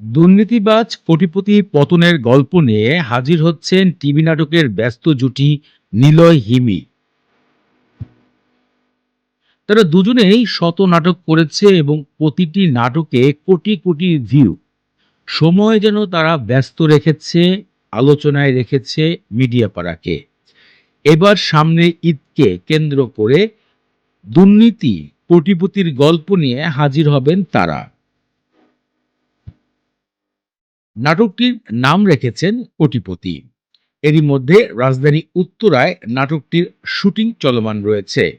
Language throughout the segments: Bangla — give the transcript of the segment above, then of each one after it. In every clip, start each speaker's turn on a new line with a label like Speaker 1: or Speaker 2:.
Speaker 1: দুর্নীতিবাজ কোটিপতি পতনের গল্প নিয়ে হাজির হচ্ছেন টিভি নাটকের ব্যস্ত জুটি নিলয় হিমি। তারা দুজনেই শত নাটক করেছে এবং প্রতিটি নাটকে কোটি কোটি ভিউ। সময় যেন তারা ব্যস্ত রেখেছে, আলোচনায় রেখেছে মিডিয়া পাড়াকে। এবার সামনে ঈদকে কেন্দ্র করে দুর্নীতি কোটিপতির গল্প নিয়ে হাজির হবেন তারা। নাটকটির নাম রেখেছেন কোটিপতি। এরই মধ্যে রাজধানী উত্তরায় নাটকটির শুটিং চলমান রয়েছে।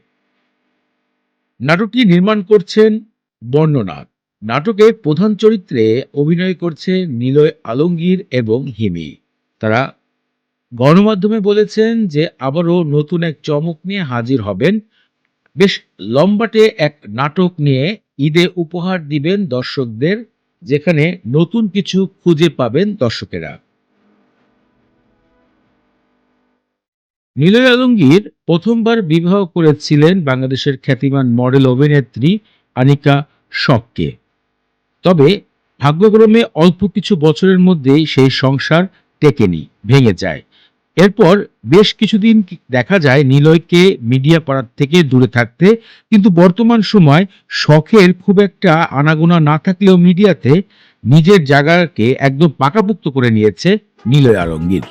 Speaker 1: নাটকটি নির্মাণ করছেন বর্ণনাথ। নাটকে প্রধান চরিত্রে অভিনয় করছে নিলয় আলমগীর এবং হিমি। তারা গণমাধ্যমে বলেছেন যে, আবারও নতুন এক চমক নিয়ে হাজির হবেন। বেশ লম্বাটে এক নাটক নিয়ে ঈদে উপহার দিবেন দর্শকদের যেখানে নতুন কিছু খুঁজে পাবেন দর্শকেরা। নীলয় আলমগীর প্রথমবার বিবাহ করেছিলেন বাংলাদেশের খ্যাতিমান মডেল অভিনেত্রী আনিকা শককে। তবে ভাগ্যক্রমে অল্প কিছু বছরের মধ্যেই সেই সংসার টেকেনি, ভেঙে যায়। এরপর বেশ কিছুদিন দেখা যায় নিলয়কে মিডিয়া পাড়ার থেকে দূরে থাকতে, কিন্তু বর্তমান সময় শখের খুব একটা আনাগোনা না থাকলেও মিডিয়াতে নিজের জায়গাকে একদম পাকাপুক্ত করে নিয়েছে নিলয় আলমগীর।